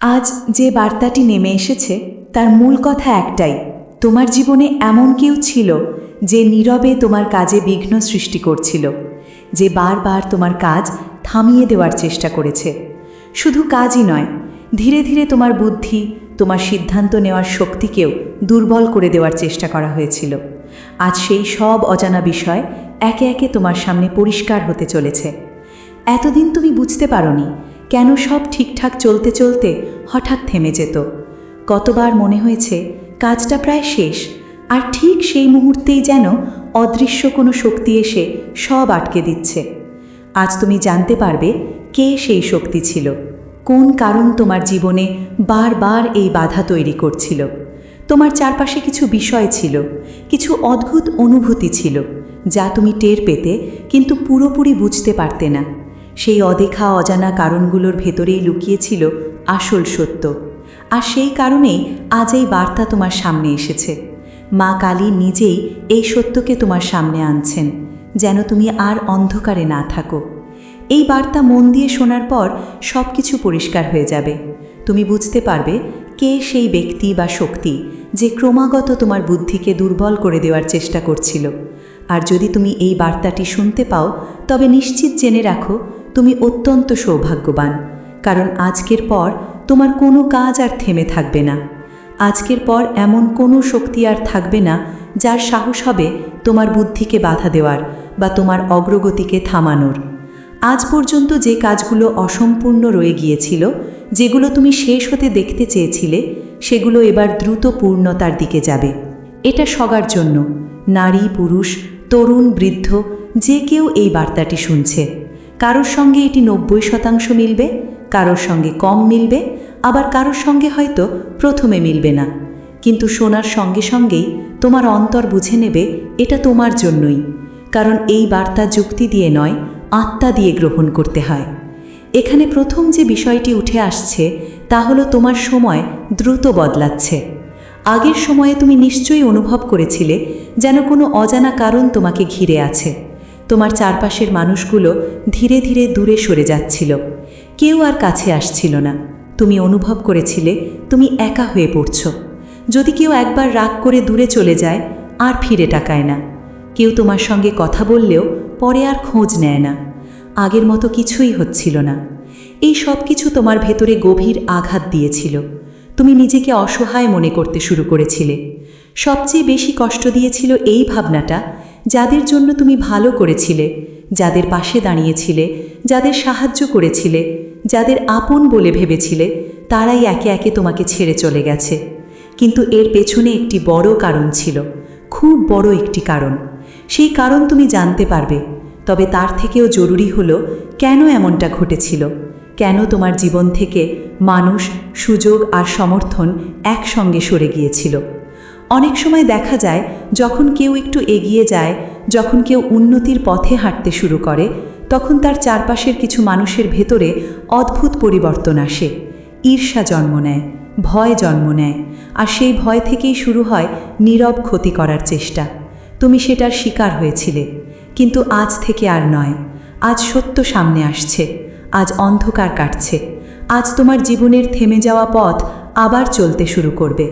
আজ যে বার্তাটি নেমে এসেছে, তার মূল কথা একটাই, তোমার জীবনে এমন কেউ ছিল যে নীরবে তোমার কাজে বিঘ্ন সৃষ্টি করছিল, যে বারবার তোমার কাজ থামিয়ে দেওয়ার চেষ্টা করেছে। শুধু কাজই নয়, ধীরে ধীরে তোমার বুদ্ধি, তোমার সিদ্ধান্ত নেওয়ার শক্তিকেও দুর্বল করে দেওয়ার চেষ্টা করা হয়েছিল। আজ সেই সব অজানা বিষয় একে একে তোমার সামনে পরিষ্কার হতে চলেছে। এতদিন তুমি বুঝতে পারোনি কেন সব ঠিকঠাক চলতে চলতে হঠাৎ থেমে যেত। কতবার মনে হয়েছে, কাজটা প্রায় শেষ, আর ঠিক সেই মুহূর্তেই যেন অদৃশ্য কোনো শক্তি এসে সব আটকে দিচ্ছে। আজ তুমি জানতে পারবে কে সেই শক্তি ছিল, কোন কারণ তোমার জীবনে বারবার এই বাধা তৈরি করছিল। তোমার চারপাশে কিছু বিষয় ছিল, কিছু অদ্ভুত অনুভূতি ছিল, যা তুমি টের পেতে কিন্তু পুরোপুরি বুঝতে পারতে না। সেই অদেখা অজানা কারণগুলোর ভেতরেই লুকিয়েছিল আসল সত্য। আর সেই কারণেই আজ এই বার্তা তোমার সামনে এসেছে। মা কালী নিজেই এই সত্যকে তোমার সামনে আনছেন, যেন তুমি আর অন্ধকারে না থাকো। এই বার্তা মন দিয়ে শোনার পর সব কিছু পরিষ্কার হয়ে যাবে। তুমি বুঝতে পারবে কে সেই ব্যক্তি বা শক্তি যে ক্রমাগত তোমার বুদ্ধিকে দুর্বল করে দেওয়ার চেষ্টা করছিল। আর যদি তুমি এই বার্তাটি শুনতে পাও, তবে নিশ্চিত জেনে রাখো তুমি অত্যন্ত সৌভাগ্যবান, কারণ আজকের পর তোমার কোনো কাজ আর থেমে থাকবে না। আজকের পর এমন কোনো শক্তি আর থাকবে না যার সাহস হবে তোমার বুদ্ধিকে বাধা দেওয়ার বা তোমার অগ্রগতিকে থামানোর। আজ পর্যন্ত যে কাজগুলো অসম্পূর্ণ রয়ে গিয়েছিল, যেগুলো তুমি শেষ হতে দেখতে চেয়েছিলে, সেগুলো এবার দ্রুত পূর্ণতার দিকে যাবে। এটা সবার জন্য, নারী, পুরুষ, তরুণ, বৃদ্ধ, যে কেউ এই বার্তাটি শুনছে। কারোর সঙ্গে এটি নব্বই শতাংশ মিলবে, কারোর সঙ্গে কম মিলবে, আবার কারোর সঙ্গে হয়তো প্রথমে মিলবে না। কিন্তু শোনার সঙ্গে সঙ্গেই তোমার অন্তর বুঝে নেবে এটা তোমার জন্যই, কারণ এই বার্তা যুক্তি দিয়ে নয়, আত্মা দিয়ে গ্রহণ করতে হয়। এখানে প্রথম যে বিষয়টি উঠে আসছে, তা হলো তোমার সময় দ্রুত বদলাচ্ছে। আগের সময়ে তুমি নিশ্চয়ই অনুভব করেছিলে যেন কোনো অজানা কারণ তোমাকে ঘিরে আছে। তোমার চারপাশের মানুষগুলো ধীরে ধীরে দূরে সরে যাচ্ছিল। কেউ আর কাছে আসছিল না। তুমি অনুভব করেছিলে, তুমি একা হয়ে পড়ছ। যদি কেউ একবার রাগ করে দূরে চলে যায়, আর ফিরে টাকায় না। কেউ তোমার সঙ্গে কথা বললেও পরে আর খোঁজ নেয় না। আগের মতো কিছুই হচ্ছিল না। এই সব কিছু তোমার ভেতরে গভীর আঘাত দিয়েছিল। তুমি নিজেকে অসহায় মনে করতে শুরু করেছিলে। সবচেয়ে বেশি কষ্ট দিয়েছিল এই ভাবনাটা যাদের জন্য তুমি ভালো করেছিলে, যাদের পাশে দাঁড়িয়েছিলে, যাদের সাহায্য করেছিলে, যাদের আপন বলে ভেবেছিলে, তারাই একে একে তোমাকে ছেড়ে চলে গেছে। কিন্তু এর পেছনে একটি বড় কারণ ছিল, খুব বড় একটি কারণ। সেই কারণ তুমি জানতে পারবে, তবে তার থেকেও জরুরি হলো কেন এমনটা ঘটেছিল, কেন তোমার জীবন থেকে মানুষ, সুযোগ আর সমর্থন একসঙ্গে সরে গিয়েছিল। অনেক সময় দেখা যায়, যখন কেউ একটু এগিয়ে যায়, যখন কেউ উন্নতির পথে হাঁটতে শুরু করে, তখন তার চারপাশের কিছু মানুষের ভেতরে অদ্ভুত পরিবর্তন আসে। ঈর্ষা জন্ম নেয়, ভয় জন্ম নেয়, আর সেই ভয় থেকেই শুরু হয় নীরব ক্ষতি করার চেষ্টা। তুমি সেটার শিকার হয়েছিলে, কিন্তু আজ থেকে আর নয়। আজ সত্য সামনে আসছে, আজ অন্ধকার কাটছে, আজ তোমার জীবনের থেমে যাওয়া পথ আবার চলতে শুরু করবে।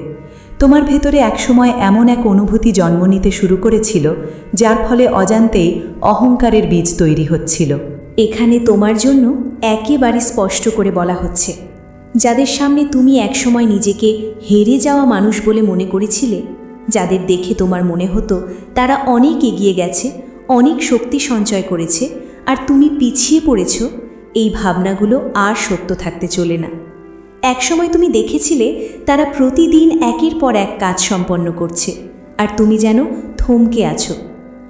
তোমার ভেতরে একসময় এমন এক অনুভূতি জন্ম নিতে শুরু করেছিল, যার ফলে অজান্তেই অহংকারের বীজ তৈরি হচ্ছিল। এখানে তোমার জন্য একেবারে স্পষ্ট করে বলা হচ্ছে, যাদের সামনে তুমি একসময় নিজেকে হেরে যাওয়া মানুষ বলে মনে করেছিলে, যাদের দেখে তোমার মনে হতো তারা অনেক এগিয়ে গেছে, অনেক শক্তি সঞ্চয় করেছে, আর তুমি পিছিয়ে পড়েছ, এই ভাবনাগুলো আর সত্য থাকতে চলে না। একসময় তুমি দেখেছিলে তারা প্রতিদিন একের পর এক কাজ সম্পন্ন করছে। আর তুমি যেন থমকে আছো।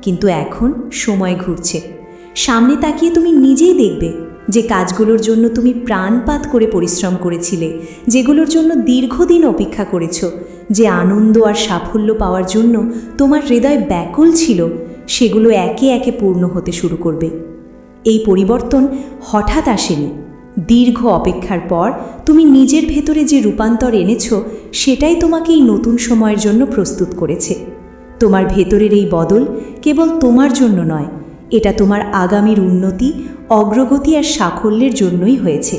কিন্তু এখন সময় ঘুরছে। সামনে তাকিয়ে তুমি নিজেই দেখবে যে কাজগুলোর জন্য তুমি প্রাণপাত করে পরিশ্রম করেছিলে, যেগুলোর জন্য দীর্ঘদিন অপেক্ষা করেছ, যে আনন্দ আর সাফল্য পাওয়ার জন্য তোমার হৃদয় ব্যাকুল ছিল, সেগুলো একে একে পূর্ণ হতে শুরু করবে। এই পরিবর্তন হঠাৎ আসেনি। দীর্ঘ অপেক্ষার পর তুমি নিজের ভেতরে যে রূপান্তর এনেছ, সেটাই তোমাকে এই নতুন সময়ের জন্য প্রস্তুত করেছে। তোমার ভেতরের এই বদল কেবল তোমার জন্য নয়, এটা তোমার আগামীর উন্নতি, অগ্রগতি আর সাফল্যের জন্যই হয়েছে।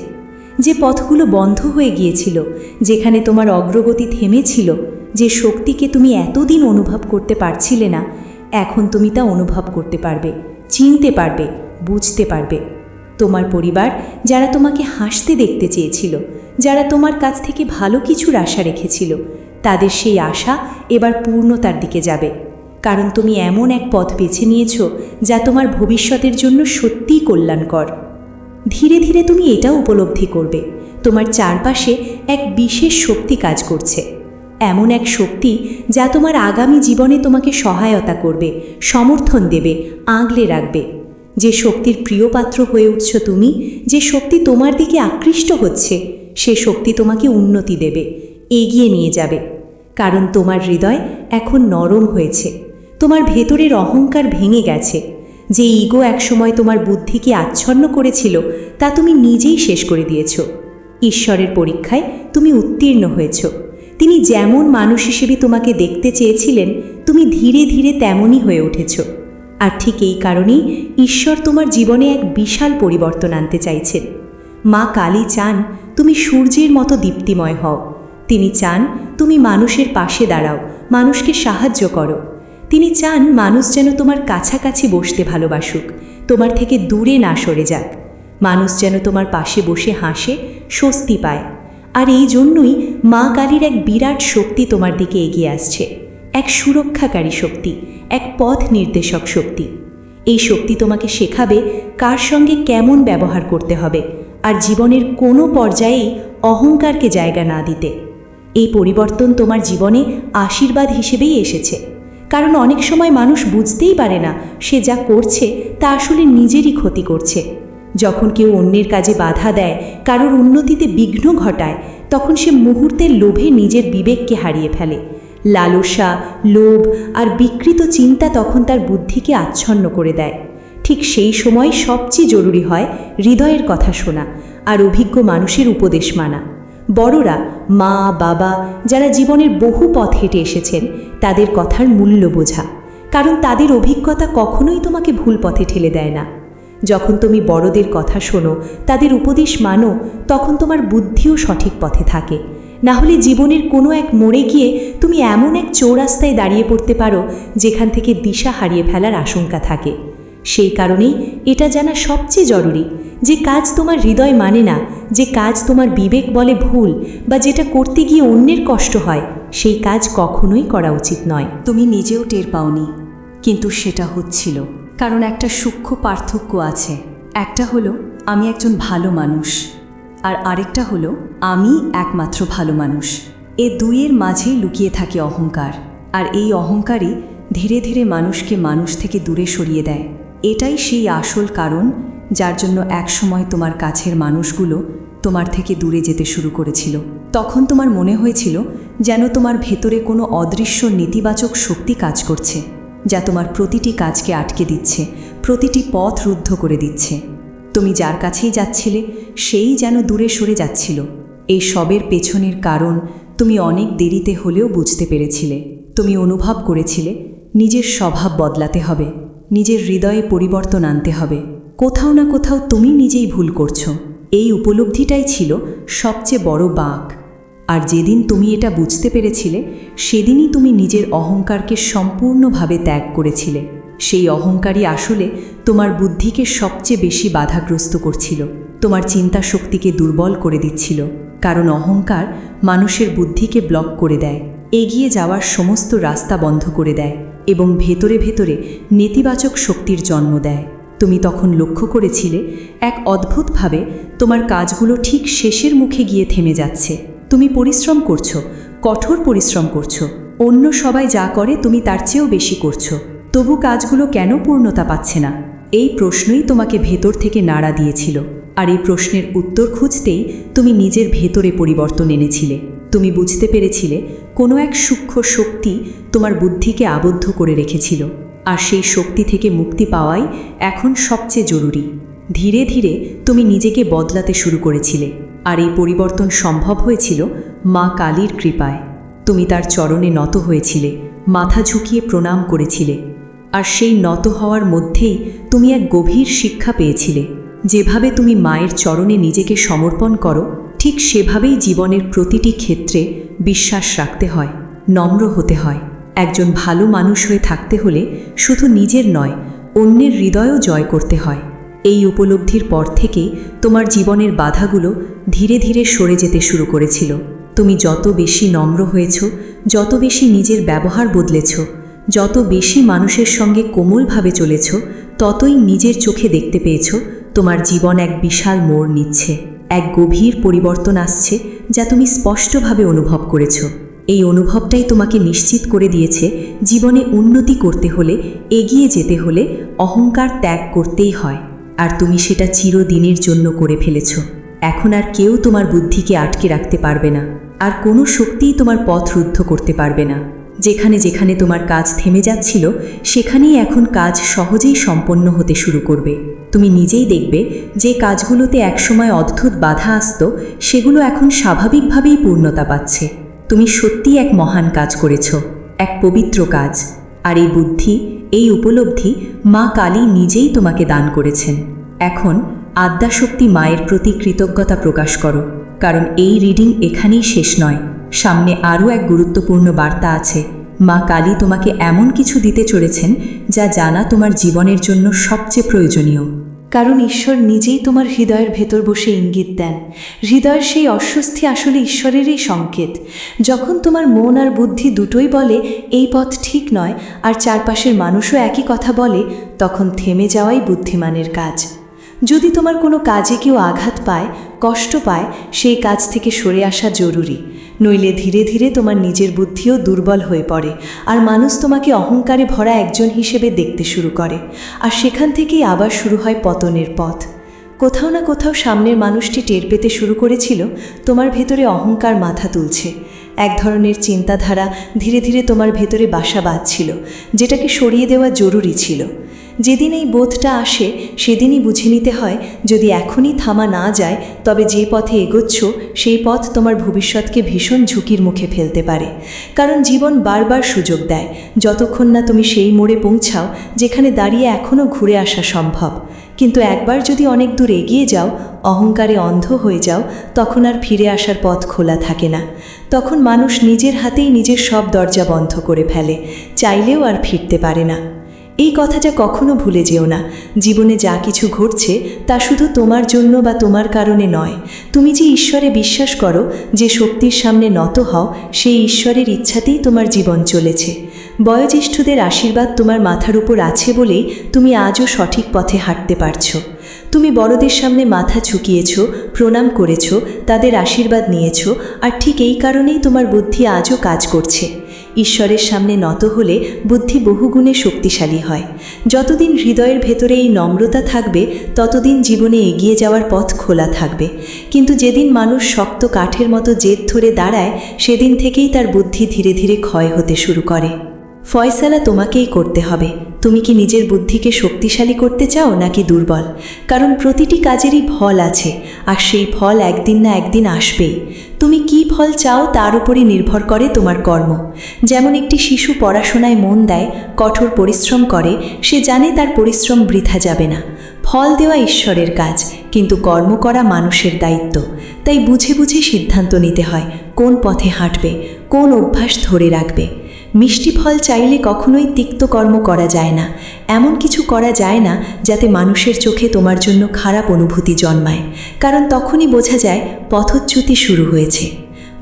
যে পথগুলো বন্ধ হয়ে গিয়েছিল, যেখানে তোমার অগ্রগতি থেমেছিল, যে শক্তিকে তুমি এতদিন অনুভব করতে পারছিলে না, এখন তুমি তা অনুভব করতে পারবে, চিনতে পারবে, বুঝতে পারবে। তোমার পরিবার, যারা তোমাকে হাসতে দেখতে চেয়েছিল, যারা তোমার কাছ থেকে ভালো কিছুর আশা রেখেছিল, তাদের সেই আশা এবার পূর্ণতার দিকে যাবে। কারণ তুমি এমন এক পথ বেছে নিয়েছ, যা তোমার ভবিষ্যতের জন্য সত্যিই কল্যাণকর। ধীরে ধীরে তুমি এটা উপলব্ধি করবে, তোমার চারপাশে এক বিশেষ শক্তি কাজ করছে। এমন এক শক্তি যা তোমার আগামী জীবনে তোমাকে সহায়তা করবে, সমর্থন দেবে, আগলে রাখবে। যে শক্তির প্রিয় পাত্র হয়ে উঠছ তুমি, যে শক্তি তোমার দিকে আকৃষ্ট হচ্ছে, সে শক্তি তোমাকে উন্নতি দেবে, এগিয়ে নিয়ে যাবে। কারণ তোমার হৃদয় এখন নরম হয়েছে, তোমার ভেতরের অহংকার ভেঙে গেছে। যে ইগো একসময় তোমার বুদ্ধিকে আচ্ছন্ন করেছিল, তা তুমি নিজেই শেষ করে দিয়েছ। ঈশ্বরের পরীক্ষায় তুমি উত্তীর্ণ হয়েছ। তিনি যেমন মানুষ হিসেবে তোমাকে দেখতে চেয়েছিলেন, তুমি ধীরে ধীরে তেমনই হয়ে উঠেছ। আর ঠিক এই কারণেই ঈশ্বর তোমার জীবনে এক বিশাল পরিবর্তন আনতে চাইছেন। মা কালী চান তুমি সূর্যের মতো দীপ্তিময় হও। তিনি চান তুমি মানুষের পাশে দাঁড়াও, মানুষকে সাহায্য করো। তিনি চান মানুষ যেন তোমার কাছাকাছি বসতে ভালোবাসুক, তোমার থেকে দূরে না সরে যাক। মানুষ যেন তোমার পাশে বসে হাসে, স্বস্তি পায়। আর এই জন্যই মা কালীর এক বিরাট শক্তি তোমার দিকে এগিয়ে আসছে। এক সুরক্ষাকারী শক্তি, এক পথ নির্দেশক শক্তি। এই শক্তি তোমাকে শেখাবে কার সঙ্গে কেমন ব্যবহার করতে হবে আর জীবনের কোনো পর্যায়েই অহংকারকে জায়গা না দিতে। এই পরিবর্তন তোমার জীবনে আশীর্বাদ হিসেবেই এসেছে। কারণ অনেক সময় মানুষ বুঝতেই পারে না সে যা করছে তা আসলে নিজেরই ক্ষতি করছে। যখন কেউ অন্যের কাজে বাধা দেয়, কারোর উন্নতিতে বিঘ্ন ঘটায়, তখন সে মুহূর্তের লোভে নিজের বিবেককে হারিয়ে ফেলে। লালসা, লোভ আর বিকৃত চিন্তা তখন তার বুদ্ধিকে আচ্ছন্ন করে দেয়। ঠিক সেই সময় সবচেয়ে জরুরি হয় হৃদয়ের কথা শোনা আর অভিজ্ঞ মানুষের উপদেশ মানা। বড়রা, মা, বাবা যারা জীবনের বহু পথ হেঁটে এসেছেন, তাদের কথার মূল্য বোঝা। কারণ তাদের অভিজ্ঞতা কখনোই তোমাকে ভুল পথে ঠেলে দেয় না। যখন তুমি বড়দের কথা শোনো, তাদের উপদেশ মানো, তখন তোমার বুদ্ধিও সঠিক পথে থাকে। না হলে জীবনের কোনো এক মোড়ে গিয়ে তুমি এমন এক চৌরাস্তায় দাঁড়িয়ে পড়তে পারো, যেখান থেকে দিশা হারিয়ে ফেলার আশঙ্কা থাকে। সেই কারণেই এটা জানা সবচেয়ে জরুরি যে কাজ তোমার হৃদয় মানে না, যে কাজ তোমার বিবেক বলে ভুল বা যেটা করতে গিয়ে অন্যের কষ্ট হয়, সেই কাজ কখনোই করা উচিত নয়। তুমি নিজেও টের পাওনি, কিন্তু সেটা হচ্ছিল। কারণ একটা সূক্ষ্ম পার্থক্য আছে। একটা হলো, আমি একজন ভালো মানুষ। আর আরেকটা হলো, আমি একমাত্র ভালো মানুষ। এ দুইয়ের মাঝে লুকিয়ে থাকে অহংকার। আর এই অহংকারই ধীরে ধীরে মানুষকে মানুষ থেকে দূরে সরিয়ে দেয়। এটাই সেই আসল কারণ যার জন্য একসময় তোমার কাছের মানুষগুলো তোমার থেকে দূরে যেতে শুরু করেছিল। তখন তোমার মনে হয়েছিল যেন তোমার ভেতরে কোনো অদৃশ্য নেতিবাচক শক্তি কাজ করছে, যা তোমার প্রতিটি কাজকে আটকে দিচ্ছে, প্রতিটি পথ রুদ্ধ করে দিচ্ছে। তুমি যার কাছেই যাচ্ছিলে, সেই যেন দূরে সরে যাচ্ছিল। এই সবের পেছনের কারণ তুমি অনেক দেরিতে হলেও বুঝতে পেরেছিলে। তুমি অনুভব করেছিলে, নিজের স্বভাব বদলাতে হবে, নিজের হৃদয়ে পরিবর্তন আনতে হবে। কোথাও না কোথাও তুমি নিজেই ভুল করছ। এই উপলব্ধিটাই ছিল সবচেয়ে বড় বাঁক। আর যেদিন তুমি এটা বুঝতে পেরেছিলে, সেদিনই তুমি নিজের অহংকারকে সম্পূর্ণভাবে ত্যাগ করেছিলে। সেই অহংকারই আসলে তোমার বুদ্ধিকে সবচেয়ে বেশি বাধাগ্রস্ত করছিল। তোমার চিন্তা শক্তিকে দুর্বল করে দিচ্ছিল, কারণ অহংকার মানুষের বুদ্ধিকে ব্লক করে দেয়, এগিয়ে যাওয়ার সমস্ত রাস্তা বন্ধ করে দেয় এবং ভেতরে ভেতরে নেতিবাচক শক্তির জন্ম দেয়। তুমি তখন লক্ষ্য করেছিলে, এক অদ্ভুতভাবে তোমার কাজগুলো ঠিক শেষের মুখে গিয়ে থেমে যাচ্ছে। তুমি পরিশ্রম করছ, কঠোর পরিশ্রম করছ, অন্য সবাই যা করে তুমি তার চেয়েও বেশি করছ। তবু কাজগুলো কেন পূর্ণতা পাচ্ছে না? এই প্রশ্নই তোমাকে ভেতর থেকে নাড়া দিয়েছিল। আর এই প্রশ্নের উত্তর খুঁজতেই তুমি নিজের ভেতরে পরিবর্তন এনেছিলে। তুমি বুঝতে পেরেছিলে, কোনো এক সূক্ষ্ম শক্তি তোমার বুদ্ধিকে আবদ্ধ করে রেখেছিল। আর সেই শক্তি থেকে মুক্তি পাওয়াই এখন সবচেয়ে জরুরি। ধীরে ধীরে তুমি নিজেকে বদলাতে শুরু করেছিলে। আর এই পরিবর্তন সম্ভব হয়েছিল মা কালীর কৃপায়। তুমি তার চরণে নত হয়েছিলে। মাথা ঝুঁকিয়ে প্রণাম করেছিলে। আর সেই নত হওয়ার মধ্যেই তুমি এক গভীর শিক্ষা পেয়েছিলে। যেভাবে তুমি মায়ের চরণে নিজেকে সমর্পণ করো, ঠিক সেভাবেই জীবনের প্রতিটি ক্ষেত্রে বিশ্বাস রাখতে হয়, নম্র হতে হয়। একজন ভালো মানুষ হয়ে থাকতে হলে শুধু নিজের নয়, অন্যের হৃদয়ও জয় করতে হয়। এই উপলব্ধির পর থেকেই তোমার জীবনের বাধাগুলো ধীরে ধীরে সরে যেতে শুরু করেছিল। তুমি যত বেশি নম্র হয়েছ, যত বেশি নিজের ব্যবহার বদলেছ যত বেশি মানুষের সঙ্গে কোমলভাবে চলেছ, ততই নিজের চোখে দেখতে পেয়েছ, তোমার জীবন এক বিশাল মোড় নিচ্ছে, এক গভীর পরিবর্তন আসছে, যা তুমি স্পষ্টভাবে অনুভব করেছ। এই অনুভবটাই তোমাকে নিশ্চিত করে দিয়েছে, জীবনে উন্নতি করতে হলে, এগিয়ে যেতে হলে অহংকার ত্যাগ করতেই হয়, আর তুমি সেটা চিরদিনের জন্য করে ফেলেছ। এখন আর কেউ তোমার বুদ্ধিকে আটকে রাখতে পারবে না, আর কোনো শক্তিই তোমার পথ রুদ্ধ করতে পারবে না। যেখানে যেখানে তোমার কাজ থেমে যাচ্ছিল, সেখানেই এখন কাজ সহজেই সম্পন্ন হতে শুরু করবে। তুমি নিজেই দেখবে যে কাজগুলোতে একসময় অদ্ভুত বাধা আসত, সেগুলো এখন স্বাভাবিকভাবেই পূর্ণতা পাচ্ছে। তুমি সত্যিই এক মহান কাজ করেছ, এক পবিত্র কাজ। আর এই বুদ্ধি, এই উপলব্ধি মা কালী নিজেই তোমাকে দান করেছেন। এখন আদ্যাশক্তি মায়ের প্রতি কৃতজ্ঞতা প্রকাশ করো, কারণ এই রিডিং এখানেই শেষ নয়। সামনে আরও এক গুরুত্বপূর্ণ বার্তা আছে। মা কালী তোমাকে এমন কিছু দিতে চলেছেন যা জানা তোমার জীবনের জন্য সবচেয়ে প্রয়োজনীয়। কারণ ঈশ্বর নিজেই তোমার হৃদয়ের ভেতর বসে ইঙ্গিত দেন। হৃদয়ের সেই অস্বস্তি আসলে ঈশ্বরেরই সংকেত। যখন তোমার মন আর বুদ্ধি দুটোই বলে, এই পথ ঠিক নয়, আর চারপাশের মানুষও একই কথা বলে, তখন থেমে যাওয়াই বুদ্ধিমানের কাজ। যদি তোমার কোনো কাজে কেউ আঘাত পায় কষ্ট পায়, সেই কাজ থেকে সরে আসা জরুরি। নইলে ধীরে ধীরে তোমার নিজের বুদ্ধিও দুর্বল হয়ে পড়ে আর মানুষ তোমাকে অহংকারে ভরা একজন হিসেবে দেখতে শুরু করে। আর সেখান থেকেই আবার শুরু হয় পতনের পথ। কোথাও না কোথাও সামনের মানুষটি টের পেতে শুরু করেছিল, তোমার ভেতরে অহংকার মাথা তুলছে। এক ধরনের চিন্তাধারা ধীরে ধীরে তোমার ভেতরে বাসা বাঁধছিল, যেটাকে সরিয়ে দেওয়া জরুরি ছিল। যেদিন এই বোধটা আসে, সেদিনই বুঝে নিতে হয়, যদি এখনই থামা না যায়, তবে যে পথে এগোচ্ছ, সেই পথ তোমার ভবিষ্যৎকে ভীষণ ঝুঁকির মুখে ফেলতে পারে। কারণ জীবন বারবার সুযোগ দেয়। যতক্ষণ না তুমি সেই মোড়ে পৌঁছাও, যেখানে দাঁড়িয়ে এখনও ঘুরে আসা সম্ভব। কিন্তু একবার যদি অনেক দূর এগিয়ে যাও, অহংকারে অন্ধ হয়ে যাও, তখন আর ফিরে আসার পথ খোলা থাকে না। তখন মানুষ নিজের হাতেই নিজের সব দরজা বন্ধ করে ফেলে। চাইলেও আর ফিরতে পারে না। এই কথাটা কখনো ভুলে যেও না। জীবনে যা কিছু ঘটছে, তা শুধু তোমার জন্য বা তোমার কারণে নয়। তুমি যে ঈশ্বরে বিশ্বাস করো, যে শক্তির সামনে নত হও, সেই ঈশ্বরের ইচ্ছাতেই তোমার জীবন চলেছে। বয়োজ্যেষ্ঠদের আশীর্বাদ তোমার মাথার উপর আছে বলেই তুমি আজও সঠিক পথে হাঁটতে পারছ। তুমি বড়দের সামনে মাথা ঝুঁকিয়েছ, প্রণাম করেছ, তাদের আশীর্বাদ নিয়েছ, আর ঠিক এই কারণেই তোমার বুদ্ধি আজও কাজ করছে। ঈশ্বরের সামনে নত হলে বুদ্ধি বহুগুণে শক্তিশালী হয়। যতদিন হৃদয়ের ভেতরে এই নম্রতা থাকবে, ততদিন জীবনে এগিয়ে যাওয়ার পথ খোলা থাকবে। কিন্তু যেদিন মানুষ শক্ত কাঠের মতো জেদ ধরে দাঁড়ায়, সেদিন থেকেই তার বুদ্ধি ধীরে ধীরে ক্ষয় হতে শুরু করে। ফয়সালা তোমাকেই করতে হবে। তুমি কি নিজের বুদ্ধিকে শক্তিশালী করতে চাও নাকি দুর্বল? কারণ প্রতিটি কাজেরই ফল আছে, আর সেই ফল একদিন না একদিন আসবেই। তুমি কি ফল চাও তার উপরই নির্ভর করে তোমার কর্ম। যেমন একটি শিশু পড়াশোনায় মন দেয়, কঠোর পরিশ্রম করে, সে জানে তার পরিশ্রম বৃথা যাবে না। ফল দেওয়া ঈশ্বরের কাজ, কিন্তু কর্ম করা মানুষের দায়িত্ব। তাই বুঝে বুঝে সিদ্ধান্ত নিতে হয়, কোন পথে হাঁটবে, কোন অভ্যাস ধরে রাখবে। মিষ্টি ফল চাইলে কখনোই তিক্ত কর্ম করা যায় না। এমন কিছু করা যায় না যাতে মানুষের চোখে তোমার জন্য খারাপ অনুভূতি জন্মায়। কারণ তখনই বোঝা যায় পথচ্যুতি শুরু হয়েছে।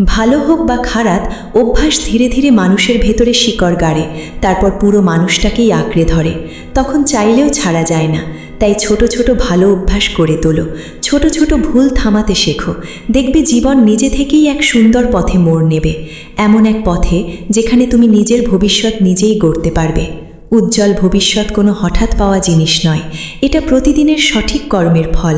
ভালো হোক বা খারাপ, অভ্যাস ধীরে ধীরে মানুষের ভেতরে শিকড় গাড়ে, তারপর পুরো মানুষটাকেই আঁকড়ে ধরে। তখন চাইলেও ছাড়া যায় না। তাই ছোট ছোট ভালো অভ্যাস করে তোলো। ছোট ছোট ভুল থামাতে শেখো। দেখবে জীবন নিজে থেকেই এক সুন্দর পথে মোড় নেবে। এমন এক পথে যেখানে তুমি নিজের ভবিষ্যৎ নিজেই গড়তে পারবে। উজ্জ্বল ভবিষ্যৎ কোনো হঠাৎ পাওয়া জিনিস নয়। এটা প্রতিদিনের সঠিক কর্মের ফল।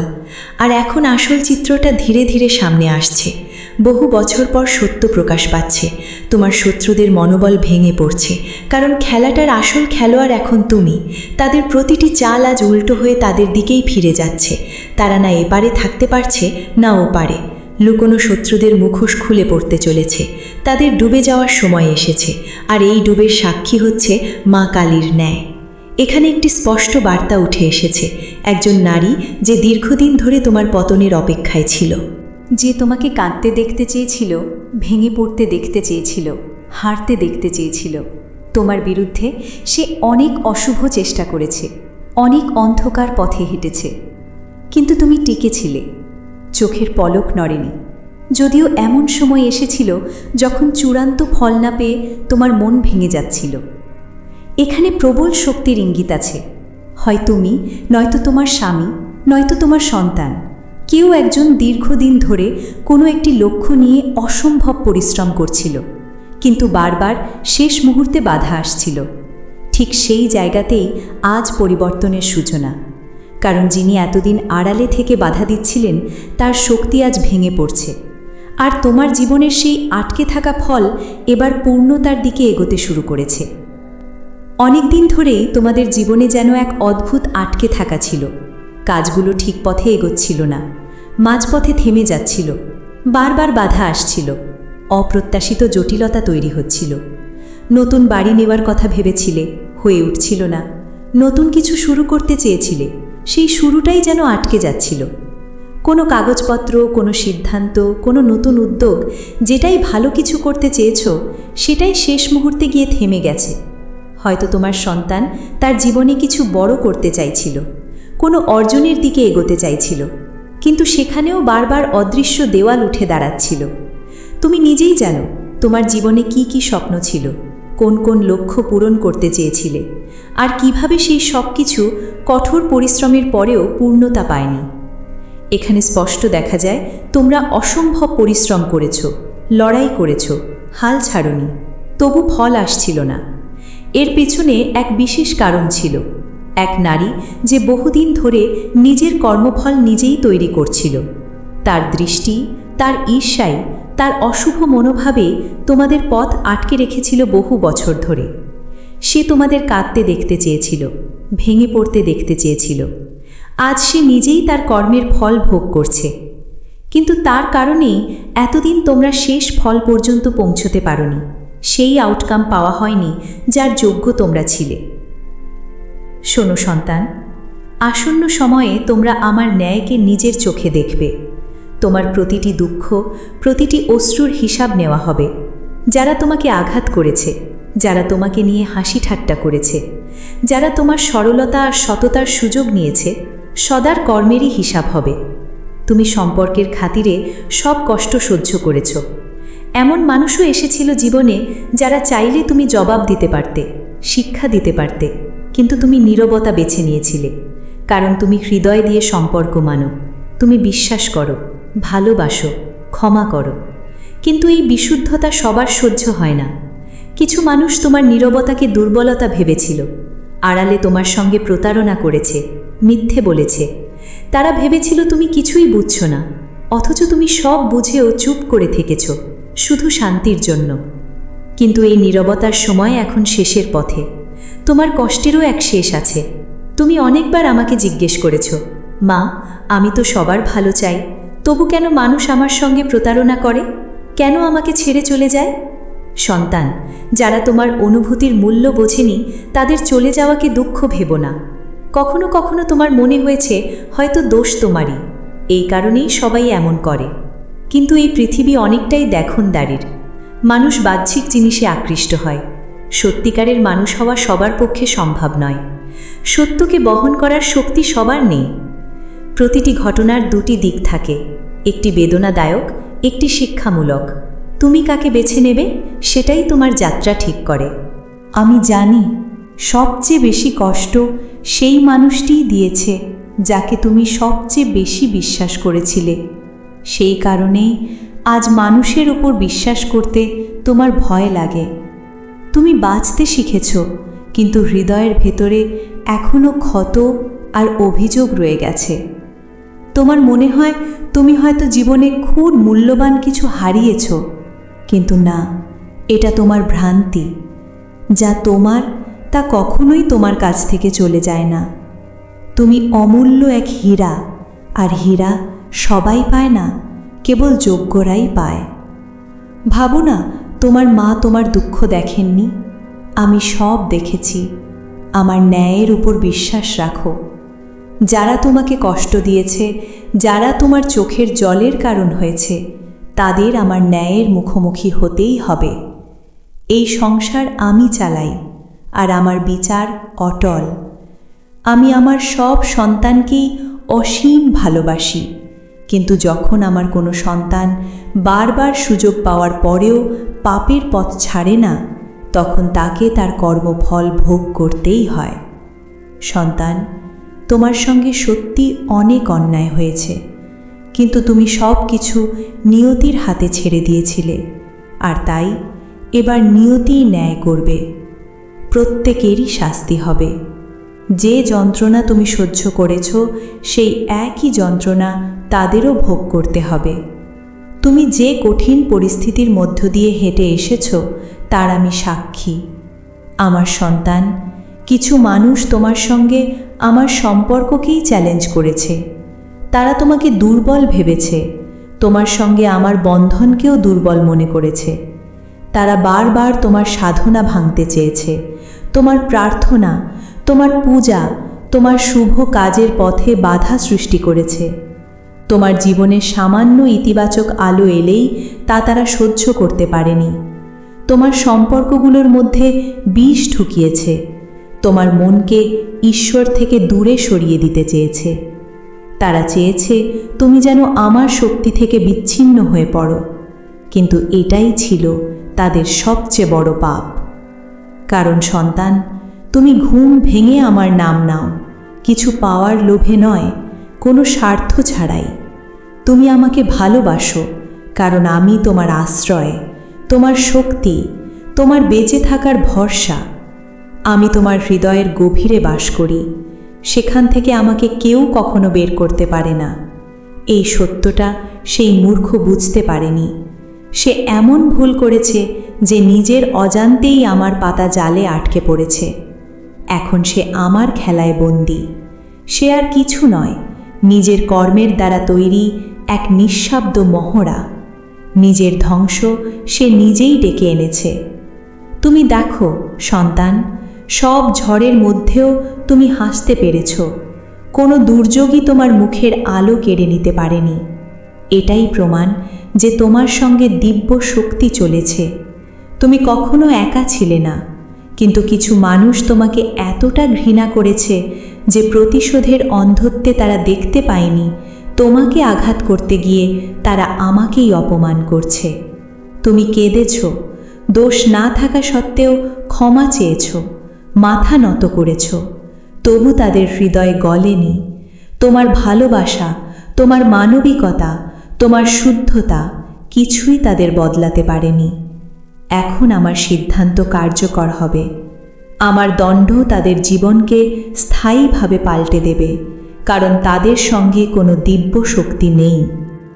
আর এখন আসল চিত্রটা ধীরে ধীরে সামনে আসছে। বহু বছর পর সত্য প্রকাশ পাচ্ছে। তোমার শত্রুদের মনোবল ভেঙে পড়ছে। কারণ খেলাটার আসল খেলোয়াড় এখন তুমি। তাদের প্রতিটি চাল আজ উল্টো হয়ে তাদের দিকেই ফিরে যাচ্ছে। তারা না এপারে থাকতে পারছে, না ও পারে লুকোনো শত্রুদের মুখোশ খুলে পড়তে চলেছে। তাদের ডুবে যাওয়ার সময় এসেছে। আর এই ডুবের সাক্ষী হচ্ছে মা কালীর ন্যায়। এখানে একটি স্পষ্ট বার্তা উঠে এসেছে। একজন নারী যে দীর্ঘদিন ধরে তোমার পতনের অপেক্ষায় ছিল। যে তোমাকে কাঁদতে দেখতে চেয়েছিল, ভেঙে পড়তে দেখতে চেয়েছিল, হারতে দেখতে চেয়েছিল। তোমার বিরুদ্ধে সে অনেক অশুভ চেষ্টা করেছে, অনেক অন্ধকার পথে হেঁটেছে। কিন্তু তুমি টিকেছিলে, চোখের পলক নড়েনি। যদিও এমন সময় এসেছিল যখন চূড়ান্ত ফল না পেয়ে তোমার মন ভেঙে যাচ্ছিল। এখানে প্রবল শক্তির ইঙ্গিত আছে। হয় তুমি, নয়তো তোমার স্বামী, নয়তো তোমার সন্তান। কেউ একজন দীর্ঘদিন ধরে কোনো একটি লক্ষ্য নিয়ে অসম্ভব পরিশ্রম করছিল। কিন্তু বারবার শেষ মুহূর্তে বাধা আসছিল। ঠিক সেই জায়গাতেই আজ পরিবর্তনের সূচনা। কারণ যিনি এতদিন আড়ালে থেকে বাধা দিচ্ছিলেন, তার শক্তি আজ ভেঙে পড়ছে। আর তোমার জীবনের সেই আটকে থাকা ফল এবার পূর্ণতার দিকে এগোতে শুরু করেছে। অনেকদিন ধরেই তোমাদের জীবনে যেন এক অদ্ভুত আটকে থাকা ছিল। কাজগুলো ঠিক পথে এগোচ্ছিল না। মাঝপথে থেমে যাচ্ছিল। বারবার বাধা আসছিল। অপ্রত্যাশিত জটিলতা তৈরি হচ্ছিল। নতুন বাড়ি নেওয়ার কথা ভেবেছিলে, হয়ে উঠছিল না। নতুন কিছু শুরু করতে চেয়েছিলে, সেই শুরুটাই যেন আটকে যাচ্ছিল। কোনো কাগজপত্র, কোনো সিদ্ধান্ত, কোনো নতুন উদ্যোগ, যেটাই ভালো কিছু করতে চেয়েছ, সেটাই শেষ মুহূর্তে গিয়ে থেমে গেছে। হয়তো তোমার সন্তান তার জীবনে কিছু বড় করতে চাইছিল। কোনো অর্জনের দিকে এগোতে চাইছিল, কিন্তু সেখানেও বারবার অদৃশ্য দেওয়াল উঠে দাঁড়াচ্ছিল। তুমি নিজেই জানো তোমার জীবনে কি কি স্বপ্ন ছিল, কোন কোন লক্ষ্য পূরণ করতে চেয়েছিলে, আর কীভাবে সেই সব কিছু কঠোর পরিশ্রমের পরেও পূর্ণতা পায়নি। এখানে স্পষ্ট দেখা যায়, তোমরা অসম্ভব পরিশ্রম করেছ, লড়াই করেছ, হাল ছাড়নি, তবু ফল আসছিল না। এর পেছনে এক বিশেষ কারণ ছিল। এক নারী যে বহুদিন ধরে নিজের কর্মফল নিজেই তৈরি করছিল। তার দৃষ্টি, তার ঈর্ষাই, তার অশুভ মনোভাবে তোমাদের পথ আটকে রেখেছিল বহু বছর ধরে। সে তোমাদের কাঁদতে দেখতে চেয়েছিল, ভেঙে পড়তে দেখতে চেয়েছিল। আজ সে নিজেই তার কর্মের ফল ভোগ করছে। কিন্তু তার কারণেই এতদিন তোমরা শেষ ফল পর্যন্ত পৌঁছতে পারোনি। সেই আউটকাম পাওয়া হয়নি যার যোগ্য তোমরা ছিলে। শোনো সন্তান, আসন্ন সময়ে তোমরা আমার ন্যায়কে নিজের চোখে দেখবে। তোমার প্রতিটি দুঃখ, প্রতিটি অশ্রুর হিসাব নেওয়া হবে। যারা তোমাকে আঘাত করেছে, যারা তোমাকে নিয়ে হাসি ঠাট্টা করেছে, যারা তোমার সরলতা আর সততার সুযোগ নিয়েছে, সদার কর্মেরই হিসাব হবে। তুমি সম্পর্কের খাতিরে সব কষ্ট সহ্য করেছ। এমন মানুষও এসেছিল জীবনে যারা চাইলে তুমি জবাব দিতে পারতে, শিক্ষা দিতে পারতে। কিন্তু তুমি নীরবতা বেছে নিয়েছিলে, কারণ তুমি হৃদয় দিয়ে সম্পর্ক মানো। তুমি বিশ্বাস করো, ভালোবাসো, ক্ষমা করো। কিন্তু এই বিশুদ্ধতা সবার সহ্য হয় না। কিছু মানুষ তোমার নীরবতাকে দুর্বলতা ভেবেছিল, আড়ালে তোমার সঙ্গে প্রতারণা করেছে, মিথ্যে বলেছে। তারা ভেবেছিল তুমি কিছুই বুঝছ না, অথচ তুমি সব বুঝেও চুপ করে থেকেছ, শুধু শান্তির জন্য। কিন্তু এই নীরবতার সময় এখন শেষের পথে। তোমার কষ্টেরও এক শেষ আছে। তুমি অনেকবার আমাকে জিজ্ঞেস করেছ, মা, আমি তো সবার ভালো চাই, তবু কেন মানুষ আমার সঙ্গে প্রতারণা করে? কেন আমাকে ছেড়ে চলে যায়? সন্তান, যারা তোমার অনুভূতির মূল্য বোঝেনি, তাদের চলে যাওয়াকে দুঃখ ভেব না। কখনো কখনো তোমার মনে হয়েছে, হয়তো দোষ তোমারই। এই কারণেই সবাই এমন করে। কিন্তু এই পৃথিবী অনেকটাই দেখন দেখনদারির। মানুষ বাহ্যিক জিনিসে আকৃষ্ট হয়। সত্যিকারের মানুষ হওয়া সবার পক্ষে সম্ভব নয়। সত্যকে বহন করার শক্তি সবার নেই। প্রতিটি ঘটনার দুটি দিক থাকে, একটি বেদনাদায়ক, একটি শিক্ষামূলক। তুমি কাকে বেছে নেবে, সেটাই তোমার যাত্রা ঠিক করে। আমি জানি, সবচেয়ে বেশি কষ্ট সেই মানুষটিই দিয়েছে, যাকে তুমি সবচেয়ে বেশি বিশ্বাস করেছিলে। সেই কারণেই আজ মানুষের ওপর বিশ্বাস করতে তোমার ভয় লাগে। তুমি বাঁচতে শিখেছ, কিন্তু হৃদয়ের ভেতরে এখনও ক্ষত আর অভিযোগ রয়ে গেছে। তোমার মনে হয় তুমি হয়তো জীবনে খুব মূল্যবান কিছু হারিয়েছ, কিন্তু না, এটা তোমার ভ্রান্তি, যা তোমার তা কখনোই তোমার কাছ থেকে চলে যায় না। তুমি অমূল্য এক হীরা, আর হীরা সবাই পায় না, কেবল যোগ্যরাই পায়। ভাবো না তোমার মা তোমার দুঃখ দেখেননি? আমি সব দেখেছি। আমার ন্যায়ের উপর বিশ্বাস রাখো। যারা তোমাকে কষ্ট দিয়েছে, যারা তোমার চোখের জলের কারণ হয়েছে, তাদের আমার ন্যায়ের মুখোমুখি হতেই হবে। এই সংসার আমি চালাই, আর আমার বিচার অটল। আমি আমার সব সন্তানকেই অসীম ভালোবাসি। কিন্তু যখন আমার কোনো সন্তান বারবার সুযোগ পাওয়ার পরেও পাপের পথ ছাড়ে না, তখন তাকে তার কর্মফল ভোগ করতেই হয়। সন্তান, তোমার সঙ্গে সত্যি অনেক অন্যায় হয়েছে, কিন্তু তুমি সব কিছু নিয়তির হাতে ছেড়ে দিয়েছিলে, আর তাই এবার নিয়তিই ন্যায় করবে। প্রত্যেকেরই শাস্তি হবে। যে যন্ত্রণা তুমি সহ্য করেছ, সেই একই যন্ত্রণা তাদেরও ভোগ করতে হবে। তুমি যে কঠিন পরিস্থিতির মধ্য দিয়ে হেঁটে এসেছ, তার আমি সাক্ষী। আমার সন্তান, কিছু মানুষ তোমার সঙ্গে আমার সম্পর্ককেই চ্যালেঞ্জ করেছে। তারা তোমাকে দুর্বল ভেবেছে, তোমার সঙ্গে আমার বন্ধনকেও দুর্বল মনে করেছে। তারা বারবার তোমার সাধনা ভাঙতে চেয়েছে, তোমার প্রার্থনা তোমার পূজা তোমার শুভ কাজের পথে বাধা সৃষ্টি করেছে। তোমার জীবনে সামান্য ইতিবাচক আলো এলেই তা তারা সহ্য করতে পারেনি। তোমার সম্পর্কগুলোর মধ্যে বিষ ঢুকিয়েছে। তোমার মনকে ঈশ্বর থেকে দূরে সরিয়ে দিতে চেয়েছে। তারা চেয়েছে, তুমি যেন আমার শক্তি থেকে বিচ্ছিন্ন হয়ে পড়ো। কিন্তু এটাই ছিল তাদের সবচেয়ে বড় পাপ। কারণ সন্তান তুমি ঘুম ভেঙে আমার নাম নাও। কিছু পাওয়ার লোভে নয়, কোনো স্বার্থ ছাড়াই। তুমি আমাকে ভালোবাসো, কারণ আমি তোমার আশ্রয়, তোমার শক্তি, তোমার বেঁচে থাকার ভরসা। আমি তোমার হৃদয়ের গভীরে বাস করি, সেখান থেকে আমাকে কেউ কখনো বের করতে পারে না। এই সত্যটা সেই মূর্খ বুঝতে পারেনি। সে এমন ভুল করেছে যে নিজের অজান্তেই আমার পাতা জালে আটকে পড়েছে। এখন সে আমার খেলায় বন্দি। সে আর কিছু নয়, নিজের কর্মের দ্বারা তৈরি এক নিঃশব্দ মহড়া। নিজের ধ্বংস সে নিজেই ডেকে এনেছে। তুমি দেখো, সন্তান, সব ঝড়ের মধ্যেও তুমি হাসতে পেরেছ। কোনো দুর্যোগই তোমার মুখের আলো কেড়ে নিতে পারেনি। এটাই প্রমাণ যে তোমার সঙ্গে দিব্য শক্তি চলেছে। তুমি কখনো একা ছিলে না। কিন্তু কিছু মানুষ তোমাকে এতটা ঘৃণা করেছে যে প্রতিশোধের অন্ধত্বে তারা দেখতে পায়নি। তোমাকে আঘাত করতে গিয়ে তারা আমাকেই অপমান করছে। তুমি কেঁদেছ। দোষ না থাকা সত্ত্বেও ক্ষমা চেয়েছ। মাথা নত করেছ। তবু তাদের হৃদয় গলেনি। তোমার ভালোবাসা, তোমার মানবিকতা, তোমার শুদ্ধতা কিছুই তাদের বদলাতে পারেনি। এখন আমার সিদ্ধান্ত কার্যকর হবে। আমার দণ্ড তাদের জীবনকে স্থায়ীভাবে পাল্টে দেবে, কারণ তাদের সঙ্গে কোনো দিব্য শক্তি নেই।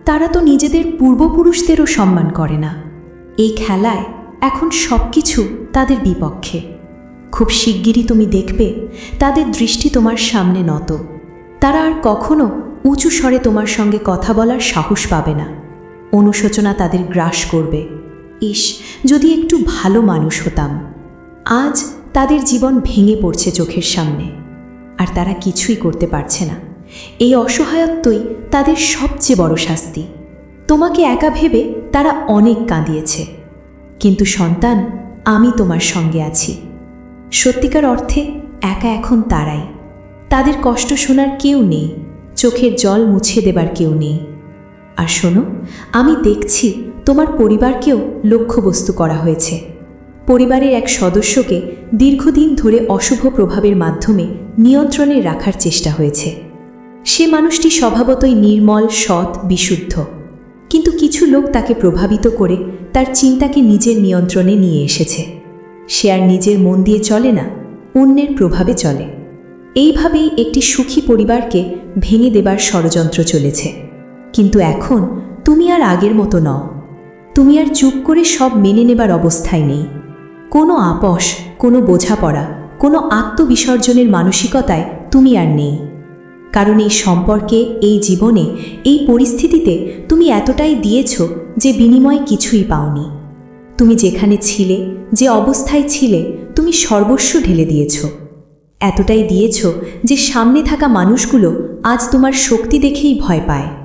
তারা তো নিজেদের পূর্বপুরুষদেরও সম্মান করে না। এই খেলায় এখন সব কিছু তাদের বিপক্ষে। খুব শিগগিরই তুমি দেখবে, তাদের দৃষ্টি তোমার সামনে নত। তারা আর কখনো উঁচু স্বরে তোমার সঙ্গে কথা বলার সাহস পাবে না। অনুশোচনা তাদের গ্রাস করবে। ইস, যদি একটু ভালো মানুষ হতাম। আজ তাদের জীবন ভেঙে পড়ছে চোখের সামনে। আর তারা কিছুই করতে পারছে না। এই অসহায়ত্বই তাদের সবচেয়ে বড় শাস্তি। তোমাকে একা ভেবে তারা অনেক কাঁদিয়েছে। কিন্তু সন্তান, আমি তোমার সঙ্গে আছি। সত্যিকার অর্থে একা এখন তারাই। তাদের কষ্ট শোনার কেউ নেই। চোখের জল মুছে দেবার কেউ নেই। আর শোনো, আমি দেখছি তোমার পরিবারকেও লক্ষ্যবস্তু করা হয়েছে। পরিবারের এক সদস্যকে দীর্ঘদিন ধরে অশুভ প্রভাবের মাধ্যমে নিয়ন্ত্রণে রাখার চেষ্টা হয়েছে। সে মানুষটি স্বভাবতই নির্মল, সৎ, বিশুদ্ধ। কিন্তু কিছু লোক তাকে প্রভাবিত করে তার চিন্তাকে নিজের নিয়ন্ত্রণে নিয়ে এসেছে। সে আর নিজের মন দিয়ে চলে না, অন্যের প্রভাবে চলে। এইভাবেই একটি সুখী পরিবারকে ভেঙে দেবার ষড়যন্ত্র চলেছে। কিন্তু এখন তুমি আর আগের মতো নও। তুমি আর চুপ করে সব মেনে নেবার অবস্থায় নেই। কোনো আপস কোনো বোঝাপড়া, কোনো আত্মবিসর্জনের মানসিকতায় তুমি আর নেই। কারণ এই সম্পর্কে, এই জীবনে, এই পরিস্থিতিতে তুমি এতটাই দিয়েছ যে বিনিময়ে কিছুই পাওনি। তুমি যেখানে ছিলে, যে অবস্থায় ছিলে, তুমি সর্বস্ব ঢেলে দিয়েছ। এতটাই দিয়েছ যে সামনে থাকা মানুষগুলো আজ তোমার শক্তি দেখেই ভয় পায়।